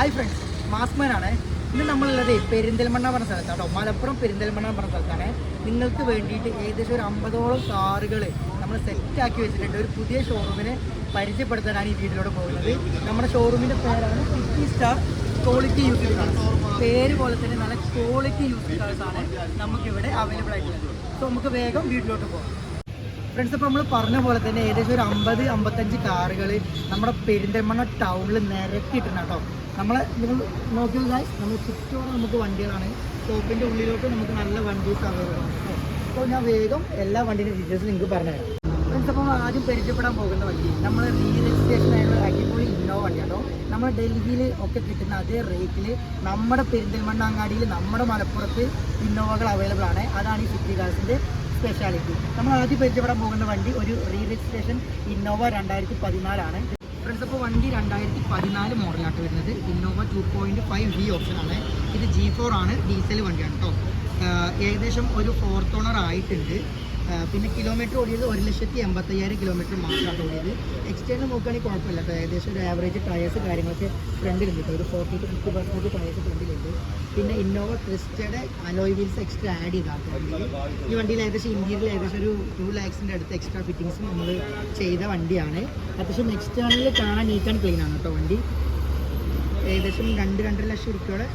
Hi friends മാസ്മാൻ ആണ്. ഇന്ന് നമ്മളുള്ളത് പെരിന്തൽമണ്ണ പറഞ്ഞ സ്ഥലത്താണ് കേട്ടോ. മലപ്പുറം പെരിന്തൽമണ്ണ പറഞ്ഞ സ്ഥലത്താണ്. നിങ്ങൾക്ക് വേണ്ടിയിട്ട് ഏകദേശം ഒരു അമ്പതോളം കാറുകൾ നമ്മൾ സെറ്റാക്കി വെച്ചിട്ടുണ്ട്. ഒരു പുതിയ ഷോറൂമിനെ പരിചയപ്പെടുത്താനാണ് ഈ വീട്ടിലൂടെ പോകുന്നത്. നമ്മുടെ ഷോറൂമിന്റെ പേരാണ് city star quality use cars പേര് പോലെ തന്നെ നല്ല ക്വാളിറ്റി യൂസ് കാർസാണ് നമുക്കിവിടെ അവൈലബിൾ ആയിട്ടുള്ളത്. സോ നമുക്ക് വേഗം വീട്ടിലോട്ട് പോകാം. ഫ്രണ്ട്സ് ഇപ്പോൾ നമ്മൾ പറഞ്ഞ പോലെ തന്നെ ഏകദേശം ഒരു അമ്പത് അമ്പത്തഞ്ച് കാറുകൾ നമ്മുടെ പെരിന്തൽമണ്ണ ടൗണിൽ നിരക്കിയിട്ടുണ്ട് കേട്ടോ. നമ്മൾ നിങ്ങൾ നോക്കി നോക്കിയാൽ നമ്മൾ ചുറ്റോടെ നമുക്ക് വണ്ടികളാണ്. ഷോപ്പിന്റെ ഉള്ളിലോട്ട് നമുക്ക് നല്ല വണ്ടീസ് അവൈലബിൾ ആണ് അപ്പോൾ ഞാൻ വേഗം എല്ലാ വണ്ടീന്റെ ഡീറ്റെയിൽസ് നിങ്ങൾക്ക് പറഞ്ഞുതരാം നമ്മൾ ആദ്യം പരിചയപ്പെടാൻ പോകുന്ന വണ്ടി. നമ്മൾ റീ രജിസ്ട്രേഷൻ ആയിട്ടുള്ള അടിപൊളി ഇന്നോവ വണ്ടിയാണോ നമ്മൾ ഡൽഹിയിൽ ഒക്കെ കിട്ടുന്ന അതേ റേറ്റിൽ നമ്മുടെ പെരിന്തൽമണ്ണ അങ്ങാടിയിൽ നമ്മുടെ മലപ്പുറത്ത് ഇന്നോവകൾ അവൈലബിൾ ആണ്. അതാണ് ഈ സിറ്റി കാർസിന്റെ സ്പെഷ്യാലിറ്റി നമ്മൾ ആദ്യം പരിചയപ്പെടാൻ പോകുന്ന വണ്ടി ഒരു റീ രജിസ്ട്രേഷൻ ഇന്നോവ രണ്ടായിരത്തി പതിനാലാണ്. ഫ്രണ്ട്സ് അപ്പോൾ വണ്ടി രണ്ടായിരത്തി പതിനാല് മോഡലായിട്ട് വരുന്നത് Innova two point five V ഓപ്ഷനാണ് ഇത് ജി ഫോർ ആണ് ഡീസൽ വണ്ടിയാണ് കേട്ടോ ഏകദേശം ഒരു ഫോർത്ത് ഓണർ ആയിട്ടുണ്ട്. പിന്നെ കിലോമീറ്റർ ഓടിയത് ഒരു ലക്ഷത്തി എൺപത്തയ്യായിരം കിലോമീറ്റർ മാത്രമാണ് ഓടിയത്. എക്സ്റ്റേണൽ നോക്കുകയാണെങ്കിൽ കുഴപ്പമില്ല. ഏകദേശം ഒരു ആവറേജ് ടയേഴ്സ് കാര്യങ്ങളൊക്കെ ഫ്രണ്ടിലുണ്ട് കേട്ടോ. ഒരു forty two fifty percent tyres ഫ്രണ്ടിലുണ്ട്. പിന്നെ ഇന്നോവ ക്രിസ്റ്റയുടെ അലോയ് വീൽസ് എക്സ്ട്രാ ആഡ് ചെയ്താണ് വണ്ടിയിൽ ഈ വണ്ടിയിൽ ഏകദേശം ഇന്ത്യയിൽ ഏകദേശം ഒരു ടു ലാക്സിന്റെ അടുത്ത് എക്സ്ട്രാ ഫിറ്റിങ്സ് നമ്മൾ ചെയ്ത വണ്ടിയാണ്. അത്യാവശ്യം എക്സ്റ്റേണലിൽ കാണാൻ നീറ്റ് ആൻഡ് ക്ലീൻ ആണ് കേട്ടോ വണ്ടി. ഏകദേശം രണ്ട് രണ്ടര ലക്ഷം രൂപയുടെ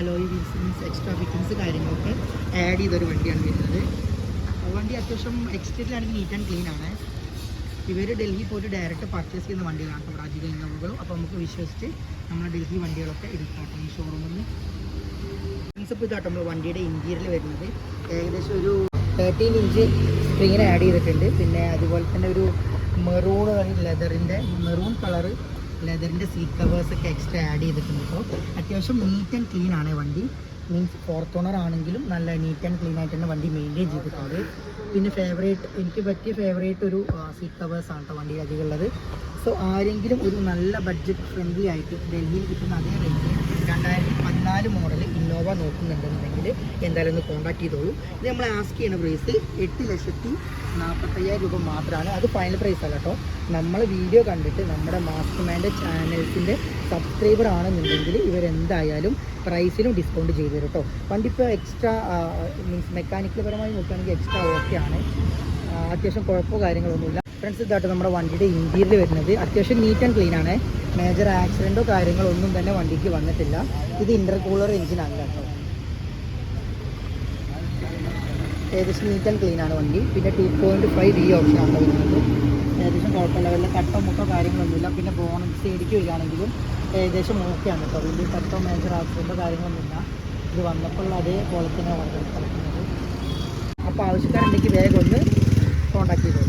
alloy wheels means extra fittings കാര്യങ്ങളൊക്കെ ആഡ് ചെയ്തൊരു വണ്ടിയാണ് വരുന്നത്. വണ്ടി അത്യാവശ്യം എക്സ്റ്റേറ്റിലാണെങ്കിൽ നീറ്റ് ആൻഡ് ക്ലീൻ ആണ്. ഇവർ ഡൽഹി പോയിട്ട് ഡയറക്റ്റ് പർച്ചേസ് ചെയ്യുന്ന വണ്ടികളാണ് കേട്ടോ അധിക ഇന്നോവകളും അപ്പോൾ നമുക്ക് വിശ്വസിച്ച് നമ്മൾ ഡൽഹി വണ്ടികളൊക്കെ എടുക്കാം ഈ ഷോറൂമിൽ നിന്ന് പ്രിൻസിപ്പ് ഇതാട്ടോ നമ്മൾ വണ്ടിയുടെ ഇന്റീരിയൽ വരുന്നത്. ഏകദേശം ഒരു തേർട്ടീൻ ഇഞ്ച് സ്ക്രീൻ ആഡ് ചെയ്തിട്ടുണ്ട്. പിന്നെ അതുപോലെ തന്നെ ഒരു മെറൂൺ ലെതറിന്റെ മെറൂൺ കളറ് ലെതറിന്റെ സീറ്റ് കവേഴ്സൊക്കെ എക്സ്ട്രാ ആഡ് ചെയ്തിട്ടുണ്ട് അപ്പോൾ അത്യാവശ്യം നീറ്റ് ആൻഡ് ക്ലീൻ ആണ് വണ്ടി. മീൻസ് ഫോർത്ത് ഓണർ ആണെങ്കിലും നല്ല നീറ്റ് ആൻഡ് ക്ലീൻ ആയിട്ട് തന്നെ വണ്ടി മെയിന്റെയിൻ ചെയ്തിട്ടുണ്ട് പിന്നെ ഫേവറേറ്റ് എനിക്ക് പറ്റിയ ഫേവറേറ്റ് ഒരു സീറ്റ് കവേഴ്സ് ആണ് വണ്ടി അധികമുള്ളത് സോ ആരെങ്കിലും ഒരു നല്ല ബഡ്ജറ്റ് ഫ്രണ്ട്ലി ആയിട്ട് ഡൽഹിയിൽ കിട്ടുന്ന അതേ റേറ്റ് രണ്ടായിരത്തി ഇന്നോവ നോക്കുന്നുണ്ടെന്നുണ്ടെങ്കിൽ എന്തായാലും ഒന്ന് കോൺടാക്ട് ചെയ്തോളൂ. ഇത് നമ്മൾ ആസ്ക് ചെയ്യുന്ന പ്രൈസ് എട്ട് ലക്ഷത്തി നാൽപ്പത്തയ്യായിരം രൂപ മാത്രമാണ്. അത് ഫൈനൽ പ്രൈസ് അല്ല കേട്ടോ. നമ്മൾ വീഡിയോ കണ്ടിട്ട് നമ്മുടെ മാസ്റ്റർമാന്റെ ചാനൽസിന്റെ സബ്സ്ക്രൈബർ ആണെന്നുണ്ടെങ്കിൽ ഇവരെന്തായാലും പ്രൈസിലും ഡിസ്കൗണ്ട് ചെയ്തു തരും കേട്ടോ. വണ്ടി ഇപ്പോൾ എക്സ്ട്രാ മീൻസ് മെക്കാനിക്കൽ പരമായി നോക്കുകയാണെങ്കിൽ എക്സ്ട്രാ ഓക്കെ ആണ്. ആ, അത്യാവശ്യം കുഴപ്പമോ കാര്യങ്ങളൊന്നുമില്ല. ഫ്രണ്ട്സ് ഇതായിട്ട് നമ്മുടെ വണ്ടിയുടെ ഇന്റീരിയൽ വരുന്നത്. അത്യാവശ്യം നീറ്റ് ആൻഡ് ക്ലീൻ ആണ്. മേജർ ആക്സിഡന്റോ കാര്യങ്ങളോ ഒന്നും തന്നെ വണ്ടിക്ക് വന്നിട്ടില്ല. ഇത് ഇന്റർകൂളർ അല്ല കേട്ടോ. ഏകദേശം നീറ്റ് ആൻഡ് ക്ലീൻ ആണ് വണ്ടി. പിന്നെ two point five D option ആണ് വരുന്നത്. ഏകദേശം കുഴപ്പമില്ല. വല്ല കട്ടോ മുട്ടോ കാര്യങ്ങളൊന്നുമില്ല. പിന്നെ ബോണറ്റ് സൈഡിക്ക് വരികയാണെങ്കിലും ഏകദേശം ഓക്കെയാണ് കേട്ടോ. വലിയ കട്ടോ മേജർ ആക്സിഡന്റോ കാര്യങ്ങളൊന്നുമില്ല. ഇത് വന്നപ്പോൾ അതേപോലെ തന്നെ വണ്ടി കളിക്കുന്നത് അപ്പോൾ ആവശ്യക്കാരുണ്ടെങ്കിൽ വേഗം ഒന്ന് കോൺടാക്ട് ചെയ്തോളൂ.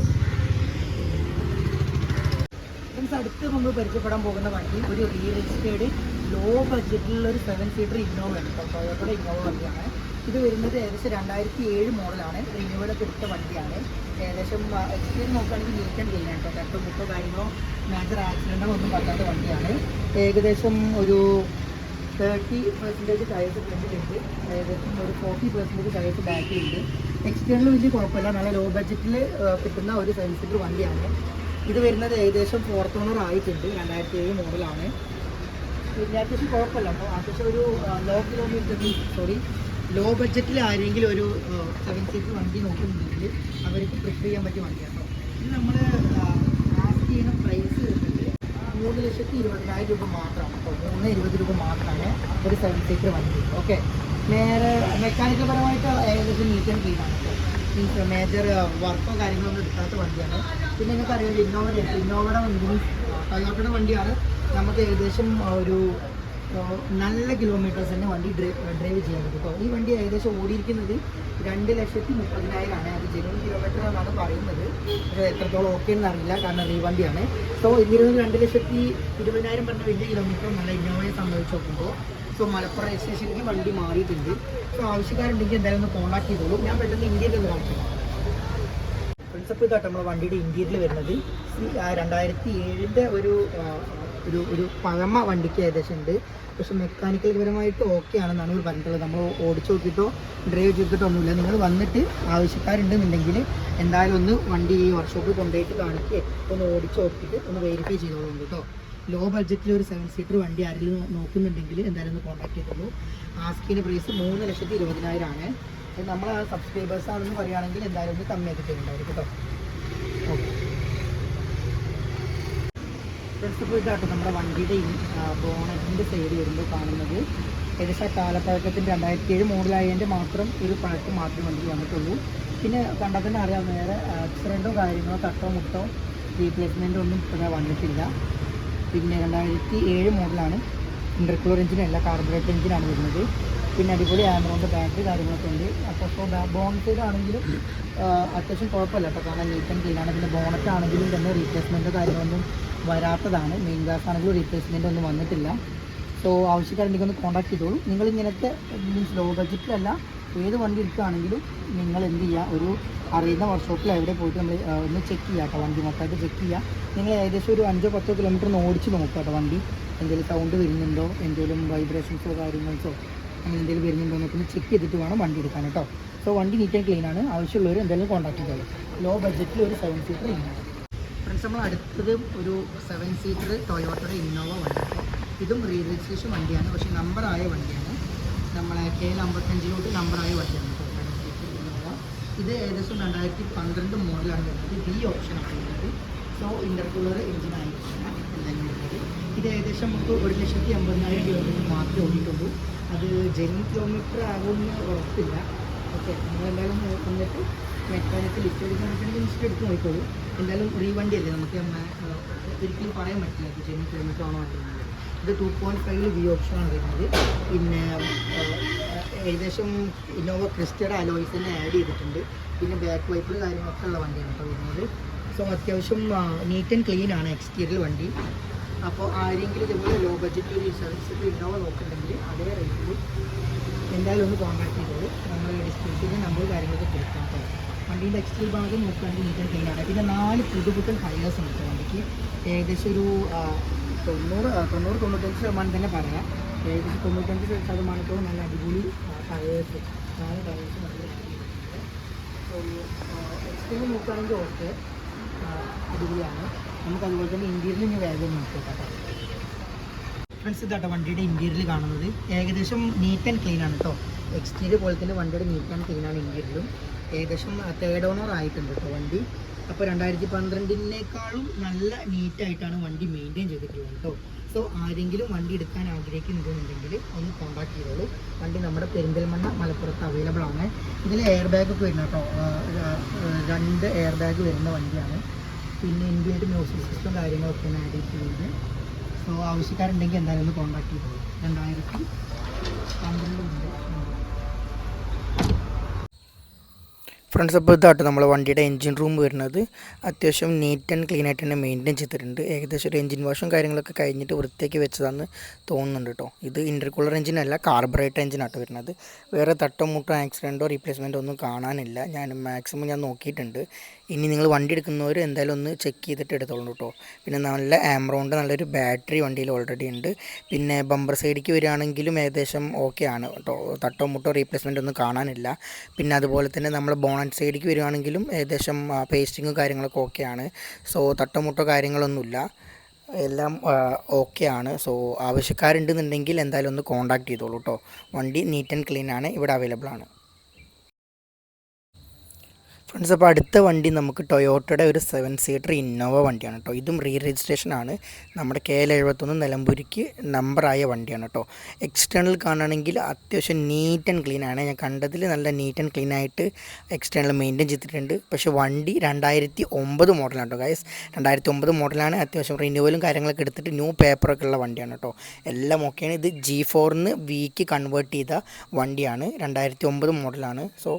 ഫ്രണ്ട്സ് മുമ്പ് പരിചയപ്പെടാൻ പോകുന്ന വണ്ടി ഒരു റീ രജിസ്റ്റേഡ് ലോ ബഡ്ജറ്റിലുള്ള ഒരു സെവൻ സീറ്റർ ഇന്നോവ കേട്ടോ ടൊയോട്ടയുടെ ഇന്നോവ വണ്ടിയാണ്. ഇത് വരുന്നത് ഏകദേശം രണ്ടായിരത്തി ഏഴ് മോഡലാണ് റിന്യൂവലൊക്കെ എടുത്ത വണ്ടിയാണ്. ഏകദേശം എക്സ്പീരിയൻസ് നോക്കുകയാണെങ്കിൽ ക്ലീൻ ആണ് കേട്ടോ. തട്ടും മുട്ടോ കാര്യങ്ങളോ മേജർ ആക്സിഡന്റോ ഒന്നും പറ്റാത്ത വണ്ടിയാണ്. ഏകദേശം ഒരു തേർട്ടി പെർസെന്റേജ് ടയേഴ്സ് ഫ്രണ്ടിലുണ്ട് ഏകദേശം ഒരു ഫോർട്ടി പെർസെന്റേജ് ടയേഴ്സ് ബാക്കിലുണ്ട് എക്സ്റ്റേണൽ വലിയ കുഴപ്പമില്ല. നല്ല ലോ ബഡ്ജറ്റിൽ കിട്ടുന്ന ഒരു സെവൻ സീറ്റർ വണ്ടിയാണ്. ഇത് വരുന്നത് ഏകദേശം ഫോർ ഓണർ ആയിട്ടുണ്ട് രണ്ടായിരത്തി ഏഴ് മോഡലാണ് അത്യാവശ്യം കുഴപ്പമില്ല. അപ്പോൾ അത്യാവശ്യം ഒരു ലോ കിലോമീറ്ററിൽ സോറി ലോ ബഡ്ജറ്റിൽ ആരെങ്കിലും ഒരു സെവൻ സീറ്റ് വണ്ടി നോക്കുന്നുണ്ടെങ്കിൽ അവർക്ക് പ്രിഫർ ചെയ്യാൻ പറ്റിയ വണ്ടിയാണ് ഇത് നമ്മൾ ആസ്ക് ചെയ്യുന്ന പ്രൈസ് വരുന്നത് മൂന്ന് ലക്ഷത്തി ഇരുപതിനായിരം രൂപ മാത്രമാണ് അപ്പോൾ മൂന്ന് ഇരുപത് രൂപ മാത്രമാണ് ഒരു സെവൻ സീറ്റർ വണ്ടി. ഓക്കെ നേരെ മെക്കാനിക്കൽ പരമായിട്ട് ഏകദേശം നീറ്റ് ആൻഡ് മീൻസ് മേജർ വർക്കോ കാര്യങ്ങളൊന്നും എടുക്കാത്ത വണ്ടിയാണ്. പിന്നെ നിങ്ങൾക്ക് അറിയാം ഇന്നോവയുടെ ഇന്നോവയുടെ വണ്ടി ടൊയോട്ടയുടെ വണ്ടിയാണ്. നമുക്ക് ഏകദേശം ഒരു നല്ല കിലോമീറ്റേഴ്സ് തന്നെ വണ്ടി ഡ്രൈവ് ചെയ്യാൻ പറ്റും. അപ്പോൾ ഈ വണ്ടി ഏകദേശം ഓടിയിരിക്കുന്നത് രണ്ട് ലക്ഷത്തി മുപ്പതിനായിരമാണ്. അത് ജനുവൻ കിലോമീറ്റർ എന്നാണ് പറയുന്നത്. പക്ഷേ എത്രത്തോളം ഓക്കെ എന്ന് അറിയില്ല. കാരണം ഈ വണ്ടിയാണ്. സോ ഇതിരുന്ന് രണ്ട് ലക്ഷത്തി ഇരുപതിനായിരം പറഞ്ഞ വലിയ കിലോമീറ്റർ നല്ല ഇന്നോവയെ സംബന്ധിച്ച് നോക്കുമ്പോൾ സോ മലപ്പുറം സ്റ്റേഷനിലേക്ക് വണ്ടി മാറിയിട്ടുണ്ട്. സോ ആവശ്യക്കാരുണ്ടെങ്കിൽ എന്തായാലും ഒന്ന് കോൺടാക്ട് ചെയ്തോളൂ. ഞാൻ പെട്ടെന്ന് ഇന്ത്യയിൽ ഒന്ന് കാണിക്കാം പ്രിൻസിപ്പിൾ ഇതായിട്ട് നമ്മുടെ വണ്ടിയുടെ ഇന്ത്യയിൽ വരുന്നത്. രണ്ടായിരത്തി ഏഴിന്റെ ഒരു ഒരു ഒരു പഴമ വണ്ടിക്ക് ഏകദേശം ഉണ്ട്. പക്ഷെ മെക്കാനിക്കൽ പരമായിട്ട് ഓക്കെ ആണെന്നാണ് ഇവർ പറഞ്ഞിട്ടുള്ളത്. നമ്മൾ ഓടിച്ചു നോക്കിയിട്ടോ ഡ്രൈവ് ചെയ്തിട്ടോ ഒന്നുമില്ല. നിങ്ങൾ വന്നിട്ട് ആവശ്യക്കാരുണ്ടെന്നുണ്ടെങ്കിൽ എന്തായാലും ഒന്ന് വണ്ടി ഈ വർക്ക്ഷോപ്പിൽ കൊണ്ടുപോയിട്ട് കാണിക്കുക ഒന്ന് ഓടിച്ചു നോക്കിയിട്ട് ഒന്ന് വെരിഫൈ ചെയ്തോളൂ കേട്ടോ. ലോ ബഡ്ജറ്റിൽ ഒരു സെവൻ സീറ്റർ വണ്ടി ആരെങ്കിലും നോക്കുന്നുണ്ടെങ്കിൽ എന്തായാലും ഒന്ന് കോൺടാക്ട് ചെയ്തോളൂ. ആസ്കിന്റെ പ്രൈസ് മൂന്ന് ലക്ഷത്തി ഇരുപതിനായിരം ആണ് നമ്മൾ നമ്മൾ സബ്സ്ക്രൈബേഴ്സ് ആണെന്ന് പറയുകയാണെങ്കിൽ എന്തായാലും ഒന്ന് കമ്മിയാക്കി തരുന്നുണ്ടായിരിക്കും കേട്ടോ ഓക്കെ. ഫ്രണ്ട്സ് ഇപ്പോൾ ഇതാട്ടോ നമ്മുടെ വണ്ടിയുടെ ബോണറ്റിന്റെ സൈഡ് വരുമ്പോൾ കാണുന്നത്. ഏകദേശം ആ കാലപ്പഴക്കത്തിന്റെ രണ്ടായിരത്തി ഏഴ് മോഡലായതിന്റെ മാത്രം ഒരു പഴക്കം മാത്രമേ വണ്ടി വന്നിട്ടുള്ളൂ. പിന്നെ കണ്ടാൽ തന്നെ അറിയാം ആക്സിഡന്റോ കാര്യങ്ങളോ തട്ടോ മുട്ടോ റീപ്ലേസ്മെന്റോ ഒന്നും ഇപ്പോഴാണ് വന്നിട്ടില്ല. പിന്നെ രണ്ടായിരത്തി ഏഴ് മോഡലാണ് ഇന്റർകൂളർ എഞ്ചിനല്ല കാർബറേറ്റർ എഞ്ചിനാണ് വരുന്നത്. പിന്നെ അടിപൊളി ആമറോണ്ട് ബാറ്ററി കാര്യങ്ങളൊക്കെ ഉണ്ട്. അപ്പോൾ ബോൺ സൈഡ് ആണെങ്കിലും അത്യാവശ്യം കുഴപ്പമില്ല കേട്ടോ. കാരണം നീറ്റ് ആൻഡ് ക്ലീനാണ് പിന്നെ ബോണറ്റ് ആണെങ്കിലും തന്നെ റീപ്ലേസ്മെന്റ് കാര്യങ്ങളൊന്നും വരാത്തതാണ്. മെയിൻ ഗ്ലാസ് ആണെങ്കിലും റീപ്ലേസ്മെന്റ് ഒന്നും വന്നിട്ടില്ല. സോ ആവശ്യക്കാരുണ്ടെങ്കിൽ ഒന്ന് കോൺടാക്ട് ചെയ്തോളൂ. നിങ്ങൾ ഇങ്ങനത്തെ മീൻസ് ലോ ബഡ്ജറ്റിലല്ല ഏത് വണ്ടി എടുക്കുകയാണെങ്കിലും നിങ്ങൾ എന്ത് ചെയ്യുക? ഒരു അറിയുന്ന വർക്ക്ഷോപ്പിൽ എവിടെ പോയിട്ട് നമ്മൾ ഒന്ന് ചെക്ക് ചെയ്യുക കേട്ടോ വണ്ടി മൊത്തമായിട്ട് ചെക്ക് ചെയ്യുക. നിങ്ങൾ ഏകദേശം ഒരു അഞ്ചോ പത്തോ കിലോമീറ്റർ ഒന്ന് ഓടിച്ച് നോക്കുക കേട്ടോ വണ്ടി. എന്തെങ്കിലും സൗണ്ട് വരുന്നുണ്ടോ? എന്തെങ്കിലും വൈബ്രേഷൻസോ കാര്യങ്ങൾസോ അങ്ങനെ എന്തെങ്കിലും വരുന്നുണ്ടോ എന്നൊക്കെ ഒന്ന് ചെക്ക് ചെയ്തിട്ട് വേണം വണ്ടി എടുക്കാൻ കേട്ടോ. സോ വണ്ടി നീറ്റ് ആൻഡ് ക്ലീൻ ആണ്. ആവശ്യമുള്ളവർ എന്തെങ്കിലും കോൺടാക്ട് ചെയ്തോളൂ ലോ ബഡ്ജറ്റിൽ ഒരു സെവൻ സീറ്റർ ഇന്നോവ ഫ്രണ്ട്സ് നമ്മൾ അടുത്തത് ഒരു സെവൻ സീറ്റർ ടൊയോട്ടയുടെ ഇന്നോവ വണ്ടി. ഇതും റീ രജിസ്ട്രേഷൻ വണ്ടിയാണ്. പക്ഷേ നമ്പറായ വണ്ടിയാണ്. നമ്മളെ കെ എൽ അമ്പത്തഞ്ചിലോട്ട് നമ്പറായി വണ്ടിയാണ് ഇത് ഏകദേശം രണ്ടായിരത്തി പന്ത്രണ്ട് മോഡലാണ് വരുന്നത്. ബി ഓപ്ഷനാണ് വരുന്നത്. സോ ഇന്റർകൂളർ എഞ്ചിനായിരിക്കും എന്തായാലും വരുന്നത് ഇത് ഏകദേശം നമുക്ക് ഒരു ലക്ഷത്തി അമ്പതിനായിരം കിലോമീറ്റർ മാത്രമേ ഓടിയിട്ടുള്ളൂ. അത് ജെന്യൻ കിലോമീറ്റർ ആകുമെന്ന് ഉറപ്പില്ല. ഓക്കെ നമ്മളെന്തായാലും വന്നിട്ട് മെക്കാനിക്കൽ ലിസ്റ്റ് എടുക്കാൻ പറ്റുമെങ്കിൽ ലിസ്റ്റ് എടുത്ത് നോക്കിക്കോളൂ. എന്തായാലും റീ വണ്ടി അല്ലേ നമുക്ക് ഒരിക്കലും പറയാൻ പറ്റില്ല. ജെന്യൻ കിലോമീറ്റർ ആണോ അല്ലയോ എന്നുള്ളത്. ഇത് ടു പോയിന്റ് ഫൈവിൽ വി ഓപ്ഷനാണ് വരുന്നത്. പിന്നെ ഏകദേശം ഇന്നോവ ക്രിസ്റ്റയുടെ അലോയ്സ് തന്നെ ആഡ് ചെയ്തിട്ടുണ്ട്. പിന്നെ ബാക്ക് വൈപ്പിൽ കാര്യങ്ങളൊക്കെ ഉള്ള വണ്ടിയാണ് ഇപ്പോൾ വരുന്നത്. സോ അത്യാവശ്യം നീറ്റ് ആൻഡ് ക്ലീൻ ആണ് എക്സ്റ്റീരിയൽ വണ്ടി. അപ്പോൾ ആരെങ്കിലും ഇതുപോലെ ലോ ബഡ്ജറ്റ് ഒരു സർവീസ് ഇന്നോവ നോക്കുന്നുണ്ടെങ്കിൽ അതേ റേറ്റിൽ എന്തായാലും ഒന്ന് കോൺടാക്ട് ചെയ്തോളൂ. നമ്മൾ ഡിസ്ക്രിപ്ഷനിൽ നമ്പർ കാര്യങ്ങളൊക്കെ കൊടുക്കാം കേട്ടോ വണ്ടീന്റെ എക്സ്റ്റീരിയൽ ഭാഗം നോക്കുകയാണെങ്കിൽ നീറ്റ് ആൻഡ് ക്ലീൻ ആണ്. പിന്നെ നാല് പുതുപുത്തൻ ടയേഴ്സ് ഉണ്ട് വണ്ടിക്ക്. ഏകദേശം ഒരു തൊണ്ണൂറ് തൊണ്ണൂറ് തൊണ്ണൂറ്റഞ്ച് ശതമാനം തന്നെ പറയാം. ഏകദേശം തൊണ്ണൂറ്റഞ്ച് ശതമാനത്തോളം നല്ല അടിപൊളി ടയേഴ്സ് നാല് ടയേഴ്സ് നല്ല എക്സ്റ്റീരിയർ നോക്കുകയാണെങ്കിൽ ഓക്കെ അടിപൊളിയാണ്. നമുക്ക് അതുപോലെ തന്നെ ഇന്ത്യയിൽ ഇനി വേഗം നോക്കാം കേട്ടോ. ഫ്രണ്ട്സ് ഇതാട്ടോ വണ്ടിയുടെ ഇന്റീരിയൽ കാണുന്നത്. ഏകദേശം നീറ്റ് ആൻഡ് ക്ലീൻ ആണ് കേട്ടോ എക്സ്റ്റീരിയർ പോലെ തന്നെ വണ്ടിയുടെ നീറ്റ് ആൻഡ് ക്ലീൻ ആണ് ഇന്റീരിയലും ഏകദേശം തേർഡ് ഓണർ ആയിട്ടുണ്ട് കേട്ടോ വണ്ടി. അപ്പോൾ രണ്ടായിരത്തി പന്ത്രണ്ടിനേക്കാളും നല്ല നീറ്റ് ആയിട്ടാണ് വണ്ടി മെയിന്റെയിൻ ചെയ്തിട്ടുള്ളത് കേട്ടോ. സോ ആരെങ്കിലും വണ്ടി എടുക്കാൻ ആഗ്രഹിക്കുന്നുണ്ടെന്നുണ്ടെങ്കിൽ ഒന്ന് കോൺടാക്ട് ചെയ്തോളൂ. വണ്ടി നമ്മുടെ പെരിന്തൽമണ്ണ മലപ്പുറത്ത് അവൈലബിൾ ആണ്. ഇതിൽ എയർ ബാഗ് ഒക്കെ വരുന്ന കേട്ടോ. രണ്ട് എയർ ബാഗ് വരുന്ന വണ്ടിയാണ്. പിന്നെ ഇന്ത്യയുടെ മ്യൂസിക് സിസ്റ്റം കാര്യങ്ങളൊക്കെയാണ് ആഡ് ചെയ്തിട്ടുള്ളത് സോ ആവശ്യക്കാരുണ്ടെങ്കിൽ എന്തായാലും ഒന്ന് കോൺടാക്ട് ചെയ്തോളൂ. രണ്ടായിരത്തി പന്ത്രണ്ട് ഫ്രണ്ട്സ് അപ്പോൾ ഇതാട്ടോ നമ്മളെ വണ്ടിയുടെ എൻജിൻ റൂം വരുന്നത്. അത്യാവശ്യം നീറ്റ് ആൻഡ് ക്ലീൻ ആയിട്ട് തന്നെ മെയിന്റെയിൻ ചെയ്തിട്ടുണ്ട്. ഏകദേശം ഒരു എൻജിൻ വാഷും കാര്യങ്ങളൊക്കെ കഴിഞ്ഞിട്ട് വൃത്തിയാക്കി വെച്ചതാണ് തോന്നുന്നുണ്ട് കേട്ടോ ഇത് ഇന്റർകൂളർ എഞ്ചിനല്ല കാർബറേറ്റർ എഞ്ചിനാട്ടോ വരുന്നത്. വേറെ തട്ടോ മുട്ടോ ആക്സിഡന്റോ റീപ്ലേസ്മെന്റോ ഒന്നും കാണാനില്ല. ഞാൻ മാക്സിമം ഞാൻ നോക്കിയിട്ടുണ്ട്. ഇനി നിങ്ങൾ വണ്ടി എടുക്കുന്നവർ എന്തായാലും ഒന്ന് ചെക്ക് ചെയ്തിട്ട് എടുത്തോളൂ കേട്ടോ പിന്നെ നല്ല ആംറോണ്ട് നല്ലൊരു ബാറ്ററി വണ്ടിയിൽ ഓൾറെഡി ഉണ്ട്. പിന്നെ ബമ്പർ സൈഡിലേക്ക് വരികയാണെങ്കിലും ഏകദേശം ഓക്കെ ആണ് കേട്ടോ തട്ടോ മുട്ടോ റീപ്ലേസ്മെന്റ് ഒന്നും കാണാനില്ല. പിന്നെ അതുപോലെ തന്നെ നമ്മൾ ബോണറ്റ് സൈഡിലേക്ക് വരികയാണെങ്കിലും ഏകദേശം പേസ്റ്റിങ്ങും കാര്യങ്ങളൊക്കെ ആണ്. സോ തട്ടോ മുട്ടോ കാര്യങ്ങളൊന്നുമില്ല. എല്ലാം ഓക്കെ ആണ്. സോ ആവശ്യക്കാരുണ്ടെന്നുണ്ടെങ്കിൽ എന്തായാലും ഒന്ന് കോൺടാക്ട് ചെയ്തോളൂ കേട്ടോ വണ്ടി നീറ്റ് ആൻഡ് ക്ലീൻ ആണ്. ഇവിടെ അവൈലബിൾ ആണ്. ഫ്രണ്ട്സ് അപ്പോൾ അടുത്ത വണ്ടി നമുക്ക് ടൊയോട്ടയുടെ ഒരു സെവൻ സീറ്റർ ഇന്നോവ വണ്ടിയാണ് കേട്ടോ. ഇതും റീ രജിസ്ട്രേഷൻ ആണ്. നമ്മുടെ കെ എൽ എഴുപത്തൊന്ന് നിലമ്പൂരിക്ക് നമ്പറായ വണ്ടിയാണ് കേട്ടോ. എക്സ്റ്റേണൽ കാണുകയാണെങ്കിൽ അത്യാവശ്യം നീറ്റ് ആൻഡ് ക്ലീൻ ആണ്. ഞാൻ കണ്ടതിൽ നല്ല നീറ്റ് ആൻഡ് ക്ലീൻ ആയിട്ട് എക്സ്റ്റേണൽ മെയിന്റെയിൻ ചെയ്തിട്ടുണ്ട്. പക്ഷേ വണ്ടി രണ്ടായിരത്തി ഒമ്പത് മോഡലാണ് കേട്ടോ ഗൈസ് രണ്ടായിരത്തി ഒമ്പത് മോഡലാണ് അത്യാവശ്യം റിന്യൂവലും കാര്യങ്ങളൊക്കെ എടുത്തിട്ട് ന്യൂ പേപ്പറൊക്കെ ഉള്ള വണ്ടിയാണ് കേട്ടോ. എല്ലാം ഓക്കെയാണ് ഇത് ജി ഫോറിന് വിക്ക് കൺവേർട്ട് ചെയ്ത വണ്ടിയാണ്. രണ്ടായിരത്തി ഒമ്പത് മോഡലാണ് സോ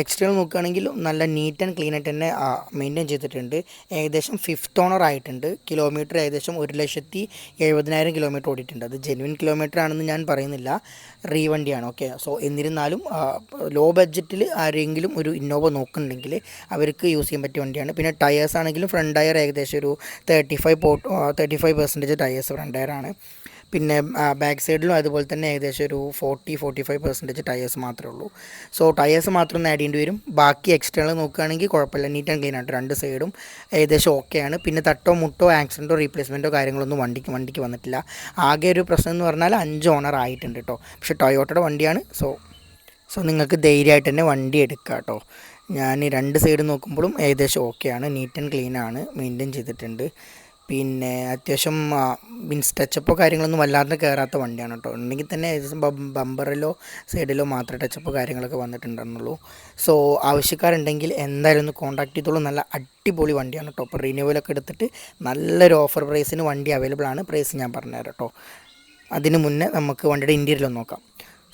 എക്സ്റ്റേണൽ നോക്കുകയാണെങ്കിൽ നല്ല നീറ്റ് ആൻഡ് ക്ലീൻ ആയിട്ട് തന്നെ മെയിന്റെയിൻ ചെയ്തിട്ടുണ്ട്. ഏകദേശം ഫിഫ്ത്ത് ഓണർ ആയിട്ടുണ്ട്. കിലോമീറ്റർ ഏകദേശം ഒരു ലക്ഷത്തി എഴുപതിനായിരം കിലോമീറ്റർ ഓടിയിട്ടുണ്ട്. അത് ജെനുവിൻ കിലോമീറ്റർ ആണെന്ന് ഞാൻ പറയുന്നില്ല. റീ വണ്ടിയാണ് ഓക്കെ സോ എന്നിരുന്നാലും ലോ ബഡ്ജറ്റിൽ ആരെങ്കിലും ഒരു ഇന്നോവ നോക്കുന്നുണ്ടെങ്കിൽ അവർക്ക് യൂസ് ചെയ്യാൻ പറ്റിയ വണ്ടിയാണ്. പിന്നെ ടയേഴ്സ് ആണെങ്കിലും ഫ്രണ്ട് ടയർ ഏകദേശം ഒരു thirty five thirty five percentage tyres front ടയറാണ് പിന്നെ ബാക്ക് സൈഡിലും അതുപോലെ തന്നെ ഏകദേശം ഒരു forty forty five percentage tyres മാത്രമേ ഉള്ളൂ. സോ ടയേഴ്സ് മാത്രം ഒന്ന് ആഡ് ചെയ്യേണ്ടി വരും. ബാക്കി എക്സ്റ്റേണൽ നോക്കുകയാണെങ്കിൽ കുഴപ്പമില്ല. നീറ്റ് ആൻഡ് ക്ലീൻ ആയിട്ട് രണ്ട് സൈഡും ഏകദേശം ഓക്കെയാണ് പിന്നെ തട്ടോ മുട്ടോ ആക്സിഡന്റോ റീപ്ലേസ്മെന്റോ കാര്യങ്ങളൊന്നും വണ്ടിക്ക് വണ്ടിക്ക് വന്നിട്ടില്ല. ആകെ ഒരു പ്രശ്നം എന്ന് പറഞ്ഞാൽ അഞ്ച് ഓണർ ആയിട്ടുണ്ട് കേട്ടോ. പക്ഷേ ടൊയോട്ടയുടെ വണ്ടിയാണ്. സോ സോ നിങ്ങൾക്ക് ധൈര്യമായിട്ട് തന്നെ വണ്ടി എടുക്കുക കേട്ടോ. ഞാൻ രണ്ട് സൈഡ് നോക്കുമ്പോഴും ഏകദേശം ഓക്കെയാണ് നീറ്റ് ആൻഡ് ക്ലീൻ ആണ്. മെയിന്റെയിൻ ചെയ്തിട്ടുണ്ട്. പിന്നെ അത്യാവശ്യം മീൻസ് ടച്ചപ്പോ കാര്യങ്ങളൊന്നും വല്ലാതെ കയറാത്ത വണ്ടിയാണ് കേട്ടോ ഉണ്ടെങ്കിൽ തന്നെ ഏകദേശം ബമ്പറിലോ സൈഡിലോ മാത്രമേ ടച്ചപ്പോ കാര്യങ്ങളൊക്കെ വന്നിട്ടുണ്ടെന്നുള്ളൂ സോ ആവശ്യക്കാരുണ്ടെങ്കിൽ എന്തായാലും ഒന്ന് കോൺടാക്ട് ചെയ്തോളൂ. നല്ല അടിപൊളി വണ്ടിയാണ് കേട്ടോ അപ്പോൾ റിന്യൂവലൊക്കെ എടുത്തിട്ട് നല്ലൊരു ഓഫർ പ്രൈസിന് വണ്ടി അവൈലബിൾ ആണ്. പ്രൈസ് ഞാൻ പറഞ്ഞുതരാം കേട്ടോ അതിന് മുന്നേ നമുക്ക് വണ്ടിയുടെ ഇന്റീരിയൽ നോക്കാം.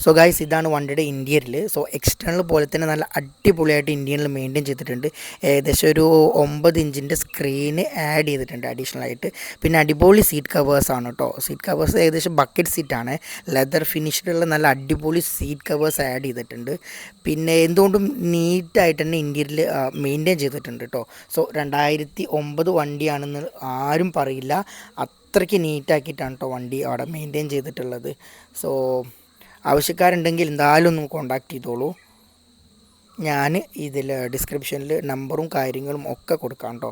സോ ഗൈസ് ഇതാണ് വണ്ടിയുടെ ഇന്റീരിയൽ സോ എക്സ്റ്റേണൽ പോലെ തന്നെ നല്ല അടിപൊളിയായിട്ട് ഇന്റീരിയൽ മെയിന്റെയിൻ ചെയ്തിട്ടുണ്ട്. ഏകദേശം ഒരു ഒമ്പത് ഇഞ്ചിന്റെ സ്ക്രീന് ആഡ് ചെയ്തിട്ടുണ്ട് അഡീഷണൽ ആയിട്ട്. പിന്നെ അടിപൊളി സീറ്റ് കവേഴ്സ് ആണ് കേട്ടോ സീറ്റ് കവേഴ്സ് ഏകദേശം ബക്കറ്റ് സീറ്റാണ് ലെതർ ഫിനിഷിലുള്ള നല്ല അടിപൊളി സീറ്റ് കവേഴ്സ് ആഡ് ചെയ്തിട്ടുണ്ട്. പിന്നെ എന്തുകൊണ്ടും നീറ്റായിട്ട് തന്നെ ഇന്റീരിയൽ മെയിന്റെയിൻ ചെയ്തിട്ടുണ്ട് കേട്ടോ സോ രണ്ടായിരത്തി ഒമ്പത് വണ്ടിയാണെന്ന് ആരും പറയില്ല. അത്രയ്ക്ക് നീറ്റാക്കിയിട്ടാണ് കേട്ടോ വണ്ടി അവിടെ മെയിന്റെയിൻ ചെയ്തിട്ടുള്ളത്. സോ ആവശ്യക്കാരുണ്ടെങ്കിൽ എന്തായാലും ഒന്ന് കോണ്ടാക്ട് ചെയ്തോളൂ. ഞാൻ ഇതിൽ ഡിസ്ക്രിപ്ഷനിൽ നമ്പറും കാര്യങ്ങളും ഒക്കെ കൊടുക്കാം കേട്ടോ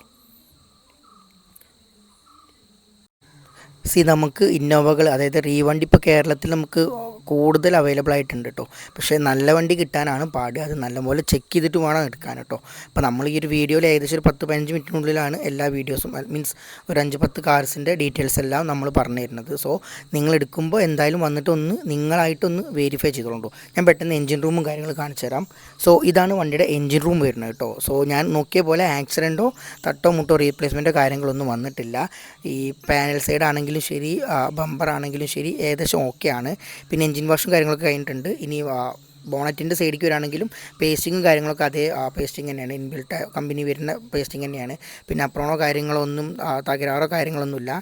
സി നമുക്ക് ഇന്നോവകൾ അതായത് റീവണ്ടി ഇപ്പോൾ കേരളത്തിൽ നമുക്ക് കൂടുതൽ അവൈലബിൾ ആയിട്ടുണ്ട് കേട്ടോ പക്ഷേ നല്ല വണ്ടി കിട്ടാനാണ് പാട്. അത് നല്ലപോലെ ചെക്ക് ചെയ്തിട്ട് വേണം എടുക്കാൻ കേട്ടോ അപ്പോൾ നമ്മൾ ഈ ഒരു വീഡിയോയിൽ ഏകദേശം ഒരു പത്ത് പതിനഞ്ച് മിനിറ്റിനുള്ളിലാണ് എല്ലാ വീഡിയോസും മീൻസ് ഒരു അഞ്ച് പത്ത് കാർസിന്റെ ഡീറ്റെയിൽസ് എല്ലാം നമ്മൾ പറഞ്ഞു തരുന്നത്. സോ നിങ്ങൾ എടുക്കുമ്പോൾ എന്തായാലും വന്നിട്ട് ഒന്ന് നിങ്ങളായിട്ടൊന്ന് വെരിഫൈ ചെയ്തോളൂ ഞാൻ പെട്ടെന്ന് എഞ്ചിൻ റൂമും കാര്യങ്ങളും കാണിച്ചു തരാം. സോ ഇതാണ് വണ്ടിയുടെ എഞ്ചിൻ റൂം വരുന്നത് കേട്ടോ സോ ഞാൻ നോക്കിയ പോലെ ആക്സിഡന്റോ തട്ടോ മുട്ടോ റീപ്ലേസ്മെന്റോ കാര്യങ്ങളൊന്നും വന്നിട്ടില്ല. ഈ പാനൽ സൈഡ് ആണെങ്കിലും ശരി ബമ്പർ ആണെങ്കിലും ശരി ഏകദേശം ഓക്കെ ആണ്. പിന്നെ എഞ്ചിൻ വാഷും കാര്യങ്ങളൊക്കെ കഴിഞ്ഞിട്ടുണ്ട്. ഇനി ബോണറ്റിന്റെ സൈഡിലേക്ക് വരാണെങ്കിലും പേസ്റ്റിങ്ങും കാര്യങ്ങളൊക്കെ അതേ പേസ്റ്റിംഗ് തന്നെയാണ്. ഇൻബിൽട്ട് കമ്പനി വരുന്ന പേസ്റ്റിംഗ് തന്നെയാണ്. പിന്നെ അപ്രോണോ കാര്യങ്ങളൊന്നും തകരാറോ കാര്യങ്ങളൊന്നുമില്ല.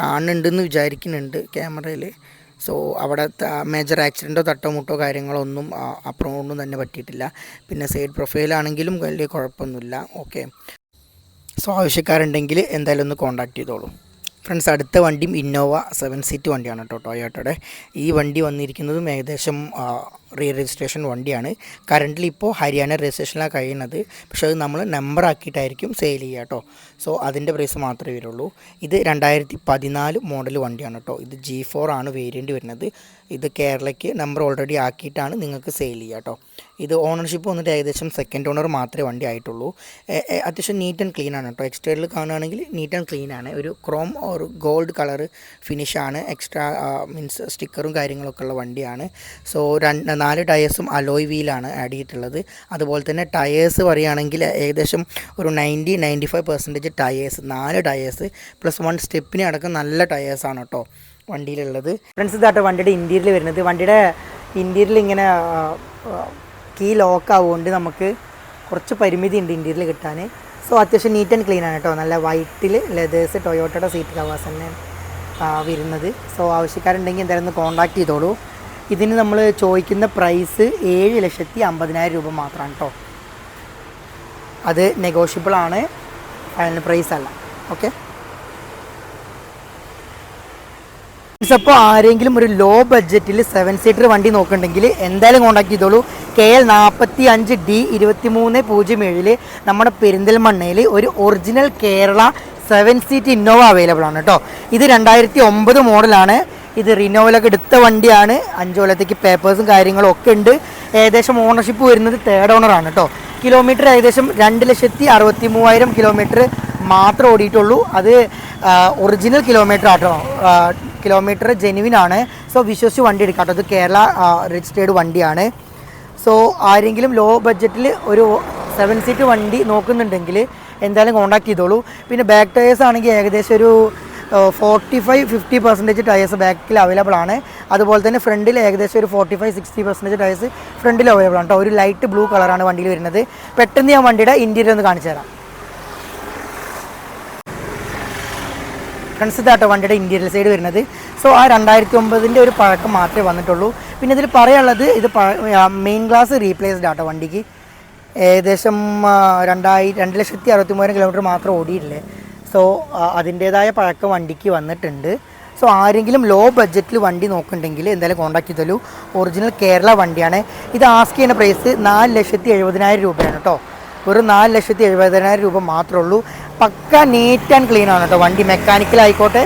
കാണുന്നുണ്ടെന്ന് വിചാരിക്കുന്നുണ്ട് ക്യാമറയിൽ സോ അവിടെ മേജർ ആക്സിഡന്റോ തട്ടോ മുട്ടോ കാര്യങ്ങളോ ഒന്നും അപ്രോണൊന്നും തന്നെ പറ്റിയിട്ടില്ല. പിന്നെ സൈഡ് പ്രൊഫൈലാണെങ്കിലും വലിയ കുഴപ്പമൊന്നുമില്ല. ഓക്കെ സോ ആവശ്യക്കാരുണ്ടെങ്കിൽ എന്തായാലും ഒന്ന് കോൺടാക്ട് ചെയ്തോളൂ. ഫ്രണ്ട്സ് അടുത്ത വണ്ടിയും ഇന്നോവ സെവൻ സീറ്റ് വണ്ടിയാണ് കേട്ടോ ടൊയോട്ടയുടെ ഈ വണ്ടി വന്നിരിക്കുന്നതും ഏകദേശം റീ രജിസ്ട്രേഷൻ വണ്ടിയാണ്. കറന്റ്ലി ഇപ്പോൾ ഹരിയാന രജിസ്ട്രേഷനിലാണ് കഴിയുന്നത്. പക്ഷേ അത് നമ്മൾ നമ്പർ ആക്കിയിട്ടായിരിക്കും സെയിൽ ചെയ്യുക കേട്ടോ സോ അതിന്റെ പ്രൈസ് മാത്രമേ വരുള്ളൂ. ഇത് രണ്ടായിരത്തി പതിനാല് മോഡൽ വണ്ടിയാണ് കേട്ടോ ഇത് ജി ഫോർ ആണ് വേരിയന്റ് വരുന്നത്. ഇത് കേരളയ്ക്ക് നമ്പർ ഓൾറെഡി ആക്കിയിട്ടാണ് നിങ്ങൾക്ക് സെയിൽ ചെയ്യുക കേട്ടോ ഇത് ഓണർഷിപ്പ് വന്നിട്ട് ഏകദേശം സെക്കൻഡ് ഓണർ മാത്രമേ വണ്ടി ആയിട്ടുള്ളൂ. അത്യാവശ്യം നീറ്റ് ആൻഡ് ക്ലീൻ ആണ് കേട്ടോ എക്സ്റ്റേറിൽ കാണുകയാണെങ്കിൽ നീറ്റ് ആൻഡ് ക്ലീൻ ആണ്. ഒരു ക്രോം ഒരു ഗോൾഡ് കളർ ഫിനിഷാണ് എക്സ്ട്രാ മീൻസ് സ്റ്റിക്കറും കാര്യങ്ങളൊക്കെ ഉള്ള വണ്ടിയാണ്. സോ രണ്ട് നാല് ടയേഴ്സും അലോയ് വീലാണ് ആഡ് ചെയ്തിട്ടുള്ളത്. അതുപോലെ തന്നെ ടയേഴ്സ് പറയുകയാണെങ്കിൽ ഏകദേശം ഒരു ninety ninety five percentage tyres നാല് ടയേഴ്സ് പ്ലസ് വൺ സ്റ്റെപ്പിന് അടക്കം നല്ല ടയേഴ്സാണ് കേട്ടോ വണ്ടിയിലുള്ളത്. ഫ്രണ്ട്സ് ഇതാട്ടോ വണ്ടിയുടെ ഇന്റീരിയൽ വരുന്നത്. വണ്ടിയുടെ ഇന്റീരിയൽ ഇങ്ങനെ കീ ലോക്ക് ആവുകൊണ്ട് നമുക്ക് കുറച്ച് പരിമിതി ഉണ്ട് ഇന്റീരിയൽ കിട്ടാൻ. സോ അത്യാവശ്യം നീറ്റ് ആൻഡ് ക്ലീൻ ആണ് കേട്ടോ നല്ല വൈറ്റിൽ ലെതേഴ്സ് ടൊയോട്ടയുടെ സീറ്റ് കവേഴ്സ് തന്നെ വരുന്നത്. സോ ആവശ്യക്കാരുണ്ടെങ്കിൽ എന്തായാലും ഒന്ന് കോൺടാക്ട് ചെയ്തോളൂ. ഇതിന് നമ്മൾ ചോദിക്കുന്ന പ്രൈസ് ഏഴ് ലക്ഷത്തി അമ്പതിനായിരം രൂപ മാത്രമാണ് കേട്ടോ അത് നെഗോഷ്യബിൾ ആണ്. ഫൈനൽ പ്രൈസ് അല്ല. ഓക്കെ അപ്പോൾ ആരെങ്കിലും ഒരു ലോ ബഡ്ജറ്റിൽ സെവൻ സീറ്റർ വണ്ടി നോക്കുന്നുണ്ടെങ്കിൽ എന്തായാലും കോൺടാക്ട് ചെയ്തോളൂ. കെ എൽ നാൽപ്പത്തി അഞ്ച് ഡി ഇരുപത്തി മൂന്ന് പൂജ്യം ഏഴിൽ നമ്മുടെ പെരിന്തൽമണ്ണയിൽ ഒരു original Kerala seven seat Innova available ആണ് കേട്ടോ ഇത് രണ്ടായിരത്തി ഒമ്പത് മോഡലാണ് ഇത് റിനോവലൊക്കെ എടുത്ത വണ്ടിയാണ്. അഞ്ചു കൊല്ലത്തേക്ക് പേപ്പേഴ്സും കാര്യങ്ങളും ഒക്കെ ഉണ്ട്. ഏകദേശം ഓണർഷിപ്പ് വരുന്നത് തേർഡ് ഓണറാണ് കേട്ടോ കിലോമീറ്റർ ഏകദേശം രണ്ട് ലക്ഷത്തി അറുപത്തി മൂവായിരം കിലോമീറ്റർ മാത്രം ഓടിയിട്ടുള്ളൂ. അത് original kilometre auto kilometre genuine ആണ്. സോ വിശ്വസിച്ച് വണ്ടി എടുക്കാം കേട്ടോ ഇത് കേരള രജിസ്റ്റേർഡ് വണ്ടിയാണ്. സോ ആരെങ്കിലും ലോ ബഡ്ജറ്റിൽ ഒരു സെവൻ സീറ്റ് വണ്ടി നോക്കുന്നുണ്ടെങ്കിൽ എന്തായാലും കോൺടാക്ട് ചെയ്തോളൂ. പിന്നെ ബാക്ക് ടയേഴ്സ് ആണെങ്കിൽ ഏകദേശം ഒരു forty five fifty percentage tyres ബാക്കിൽ അവൈലബിൾ ആണ്. അതുപോലെ തന്നെ ഫ്രണ്ടിൽ ഏകദേശം ഒരു forty five sixty percentage tyres ഫ്രണ്ടിൽ അവൈലബിൾ ആണ് കേട്ടോ ഒരു ലൈറ്റ് ബ്ലൂ കളറാണ് വണ്ടിയിൽ വരുന്നത്. പെട്ടെന്ന് ഞാൻ വണ്ടിയുടെ ഇന്റീരിയർ ഒന്ന് കാണിച്ചു തരാം. ഫ്രണ്ട്സ് ഇതാട്ടോ വണ്ടിയുടെ ഇന്റീരിയൽ സൈഡ് വരുന്നത്. സോ ആ രണ്ടായിരത്തി ഒമ്പതിന്റെ ഒരു പഴക്കം മാത്രമേ വന്നിട്ടുള്ളൂ. പിന്നെ ഇതിൽ പറയാനുള്ളത് ഇത് മെയിൻ ഗ്ലാസ് റീപ്ലേസ്ഡ് ആട്ടോ വണ്ടിക്ക്. ഏകദേശം രണ്ടായി രണ്ട് ലക്ഷത്തി അറുപത്തി മൂവായിരം കിലോമീറ്റർ മാത്രം ഓടിയിട്ടില്ലേ. സോ അതിന്റേതായ പഴക്കം വണ്ടിക്ക് വന്നിട്ടുണ്ട്. സോ ആരെങ്കിലും ലോ ബഡ്ജറ്റിൽ വണ്ടി നോക്കുന്നുണ്ടെങ്കിൽ എന്തായാലും കോൺടാക്ട് ചെയ്തോളൂ. ഒറിജിനൽ കേരള വണ്ടിയാണ്. ഇത് ആസ്ക് ചെയ്യുന്ന പ്രൈസ് നാല് ലക്ഷത്തി എഴുപതിനായിരം രൂപയാണ് കേട്ടോ. വെറും നാല് ലക്ഷത്തി എഴുപതിനായിരം രൂപ മാത്രമേ ഉള്ളൂ. പക്ക നീറ്റ് ആൻഡ് ക്ലീൻ ആണ് കേട്ടോ വണ്ടി. മെക്കാനിക്കലായിക്കോട്ടെ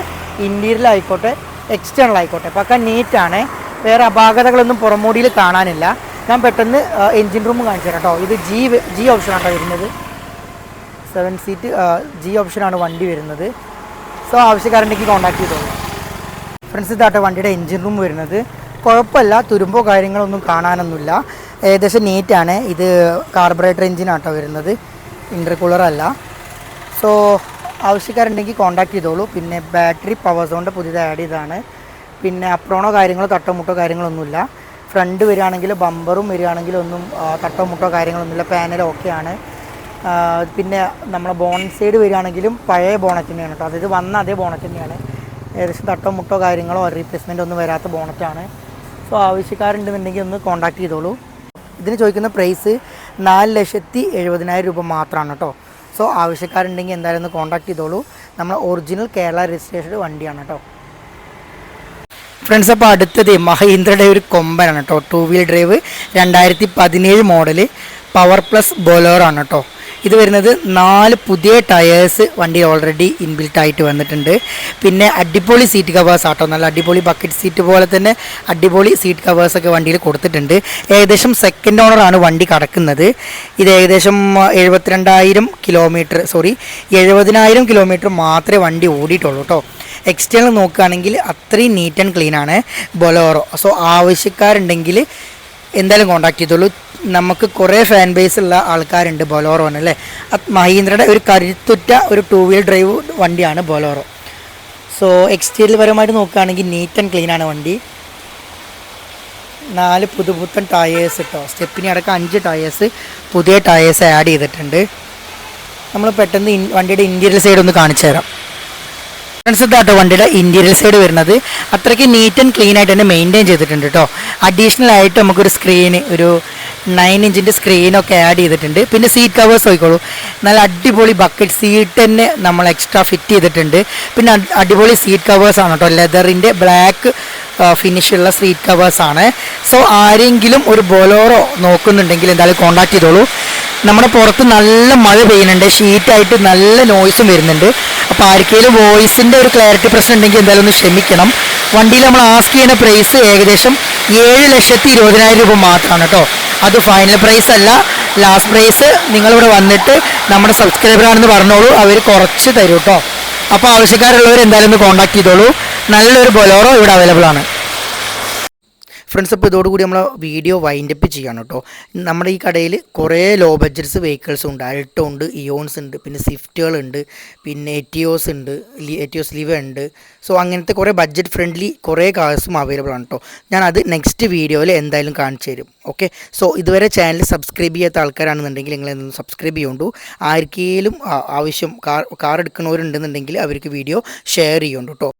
ആയിക്കോട്ടെ എക്സ്റ്റേണൽ ആയിക്കോട്ടെ പക്ക നീറ്റാണ് വേറെ അപാകതകളൊന്നും പുറമോടിയിൽ കാണാനില്ല. ഞാൻ പെട്ടെന്ന് എൻജിൻ റൂം കാണിച്ചു തരാം കേട്ടോ. ഇത് ജി ജി ഓപ്ഷനാണ് കേട്ടോ വരുന്നത്. സെവൻ സീറ്റ് ജി ഓപ്ഷനാണ് വണ്ടി വരുന്നത്. സോ ആവശ്യക്കാരുണ്ടെങ്കിൽ കോൺടാക്ട് ചെയ്തോളൂ. ഫ്രണ്ട്സ് ഇതാട്ടെ വണ്ടിയുടെ എൻജിൻ റൂം വരുന്നത്. കുഴപ്പമില്ല തുരുമ്പോ കാര്യങ്ങളൊന്നും കാണാനൊന്നുമില്ല. ഏകദേശം നീറ്റാണ് ഇത് കാർബറേറ്റർ എഞ്ചിനാട്ടോ വരുന്നത്. ഇന്റർകൂളർ അല്ല. സോ ആവശ്യക്കാരുണ്ടെങ്കിൽ കോൺടാക്ട് ചെയ്തോളൂ. പിന്നെ ബാറ്ററി പവർ സോണിന്റെ പുതിയത് ആഡ് ചെയ്താണ് പിന്നെ അപ്രോണോ കാര്യങ്ങളോ തട്ടോ മുട്ടോ കാര്യങ്ങളൊന്നുമില്ല. ഫ്രണ്ട് വരികയാണെങ്കിൽ ബമ്പറും വരികയാണെങ്കിലൊന്നും ആ, തട്ടോ മുട്ടോ കാര്യങ്ങളൊന്നുമില്ല. പാനൽ ഓക്കെയാണ് പിന്നെ നമ്മളെ ബോണറ്റ് സൈഡ് വരികയാണെങ്കിലും പഴയ ബോണറ്റ് തന്നെയാണ് കേട്ടോ. അതായത് വന്ന അതേ ബോണറ്റ് തന്നെയാണ് ഏകദേശം തട്ടോ മുട്ടോ കാര്യങ്ങളോ റീപ്ലേസ്മെന്റ് ഒന്നും വരാത്ത ബോണറ്റാണ്. സോ ആവശ്യക്കാരുണ്ടെന്നുണ്ടെങ്കിൽ ഒന്ന് കോൺടാക്ട് ചെയ്തോളൂ. ഇതിന് ചോദിക്കുന്ന പ്രൈസ് നാല് ലക്ഷത്തി എഴുപതിനായിരം രൂപ മാത്രമാണ് കേട്ടോ. സോ ആവശ്യക്കാരുണ്ടെങ്കിൽ എന്തായാലും ഒന്ന് കോൺടാക്ട് ചെയ്തോളൂ. നമ്മൾ ഒറിജിനൽ കേരള രജിസ്ട്രേഷൻ വണ്ടിയാണ് കേട്ടോ. ഫ്രണ്ട്സ് അപ്പോൾ അടുത്തത് മഹീന്ദ്രയുടെ ഒരു കൊമ്പനാണ് കേട്ടോ. ടു വീൽ ഡ്രൈവ് രണ്ടായിരത്തി പതിനേഴ് മോഡൽ പവർ പ്ലസ് ബൊലോറാണ് കേട്ടോ. ഇത് വരുന്നത് നാല് പുതിയ ടയേഴ്സ് വണ്ടി ഓൾറെഡി ഇൻബിൽട്ട് ആയിട്ട് വന്നിട്ടുണ്ട്. പിന്നെ അടിപൊളി സീറ്റ് കവേഴ്സ് ആട്ടോ. നല്ല അടിപൊളി ബക്കറ്റ് സീറ്റ് പോലെ തന്നെ അടിപൊളി സീറ്റ് കവേഴ്സ് ഒക്കെ വണ്ടിയിൽ കൊടുത്തിട്ടുണ്ട്. ഏകദേശം സെക്കൻഡ് ഓണറാണ് വണ്ടി കടക്കുന്നത്. ഇത് ഏകദേശം എഴുപത്തിരണ്ടായിരം കിലോമീറ്റർ സോറി എഴുപതിനായിരം കിലോമീറ്റർ മാത്രമേ വണ്ടി ഓടിയിട്ടുള്ളൂ കേട്ടോ എക്സ്റ്റേണൽ നോക്കുകയാണെങ്കിൽ അത്രയും നീറ്റ് ആൻഡ് ക്ലീൻ ആണ്. ബൊലോറോ സോ ആവശ്യക്കാരുണ്ടെങ്കിൽ എന്തായാലും കോൺടാക്ട് ചെയ്തോളൂ. നമുക്ക് കുറേ ഫാൻ ബേസ് ഉള്ള ആൾക്കാരുണ്ട് ബൊലോറോന് അല്ലേ? മഹീന്ദ്രയുടെ ഒരു കരുത്തുറ്റ ഒരു ടൂ വീൽ ഡ്രൈവ് വണ്ടിയാണ് ബൊലോറോ. സോ എക്സ്റ്റീരിയൽ പരമായിട്ട് നോക്കുകയാണെങ്കിൽ നീറ്റ് ആൻഡ് ക്ലീൻ ആണ് വണ്ടി. നാല് പുതുപുത്തൻ ടയേഴ്സ് കേട്ടോ സ്റ്റെപ്പിനി അടക്കം അഞ്ച് ടയേഴ്സ് പുതിയ ടയേഴ്സ് ആഡ് ചെയ്തിട്ടുണ്ട്. നമ്മൾ പെട്ടെന്ന് വണ്ടിയുടെ ഇന്റീരിയൽ സൈഡ് ഒന്ന് കാണിച്ചു തരാം ഫ്രണ്ട്സ് ഇതാട്ടോ വണ്ടിയുടെ ഇന്റീരിയർ സൈഡ് വരുന്നത്. അത്രയ്ക്ക് നീറ്റ് ആൻഡ് ക്ലീൻ ആയിട്ട് തന്നെ മെയിന്റെയിൻ ചെയ്തിട്ടുണ്ട് കേട്ടോ അഡീഷണൽ ആയിട്ട് നമുക്കൊരു സ്ക്രീൻ ഒരു നയൻ ഇഞ്ചിന്റെ സ്ക്രീനൊക്കെ ആഡ് ചെയ്തിട്ടുണ്ട്. പിന്നെ സീറ്റ് കവേഴ്സ് നോക്കിക്കോളൂ നല്ല അടിപൊളി ബക്കറ്റ് സീറ്റ് തന്നെ നമ്മൾ എക്സ്ട്രാ ഫിറ്റ് ചെയ്തിട്ടുണ്ട്. പിന്നെ അടിപൊളി സീറ്റ് കവേഴ്സ് ആണ് കേട്ടോ ലെതറിന്റെ ബ്ലാക്ക് ഫിനിഷുള്ള സീറ്റ് കവേഴ്സ് ആണ്. സോ ആരെങ്കിലും ഒരു ബൊലോറോ നോക്കുന്നുണ്ടെങ്കിൽ എന്തായാലും കോൺടാക്ട് ചെയ്തോളൂ. നമ്മുടെ പുറത്ത് നല്ല മഴ പെയ്യുന്നുണ്ട്. ഷീറ്റായിട്ട് നല്ല നോയ്സും വരുന്നുണ്ട്. അപ്പോൾ ആർക്കെങ്കിലും വോയിസിന്റെ ഒരു ക്ലാരിറ്റി പ്രശ്നം ഉണ്ടെങ്കിൽ എന്തായാലും ഒന്ന് ക്ഷമിക്കണം. വണ്ടിയിൽ നമ്മൾ ആസ്ക് ചെയ്യുന്ന പ്രൈസ് ഏകദേശം ഏഴ് ലക്ഷത്തി ഇരുപതിനായിരം രൂപ മാത്രമാണ് കേട്ടോ അത് ഫൈനൽ പ്രൈസ് അല്ല. ലാസ്റ്റ് പ്രൈസ് നിങ്ങളിവിടെ വന്നിട്ട് നമ്മുടെ സബ്സ്ക്രൈബർ ആണെന്ന് പറഞ്ഞോളൂ. അവർ കുറച്ച് തരും കേട്ടോ അപ്പോൾ ആവശ്യക്കാരുള്ളവർ എന്തായാലും ഒന്ന് കോൺടാക്ട് ചെയ്തോളൂ. നല്ലൊരു ബൊലോറോ ഇവിടെ അവൈലബിൾ ആണ്. ഫ്രണ്ട്സ് അപ്പോൾ ഇതോടുകൂടി നമ്മൾ വീഡിയോ വൈൻഡപ്പ് ചെയ്യാണ് കേട്ടോ. നമ്മുടെ ഈ കടയിൽ കുറേ ലോ ബഡ്ജറ്റ്സ് വെഹിക്കിൾസ് ഉണ്ട്. അൾട്ടോ ഉണ്ട് ഇയോൺസ് ഉണ്ട് പിന്നെ സ്വിഫ്റ്റുകളുണ്ട് പിന്നെ എറ്റിയോസ് ഉണ്ട് എറ്റിയോസ് ലിവ ഉണ്ട്. സോ അങ്ങനത്തെ കുറേ ബഡ്ജറ്റ് ഫ്രണ്ട്ലി കുറേ കാഴ്സും അവൈലബിൾ ആണ് കേട്ടോ. ഞാൻ അത് നെക്സ്റ്റ് വീഡിയോയിൽ എന്തായാലും കാണിച്ചു തരും. ഓക്കെ സോ ഇതുവരെ ചാനൽ സബ്സ്ക്രൈബ് ചെയ്യാത്ത ആൾക്കാരാണെന്നുണ്ടെങ്കിൽ നിങ്ങൾ എന്തെങ്കിലും സബ്സ്ക്രൈബ് ചെയ്യുന്നുണ്ടു ആർക്കെങ്കിലും ആവശ്യം കാർ കാർ എടുക്കുന്നവരുണ്ടെന്നുണ്ടെങ്കിൽ അവർക്ക് വീഡിയോ ഷെയർ ചെയ്യുന്നുണ്ട് കേട്ടോ.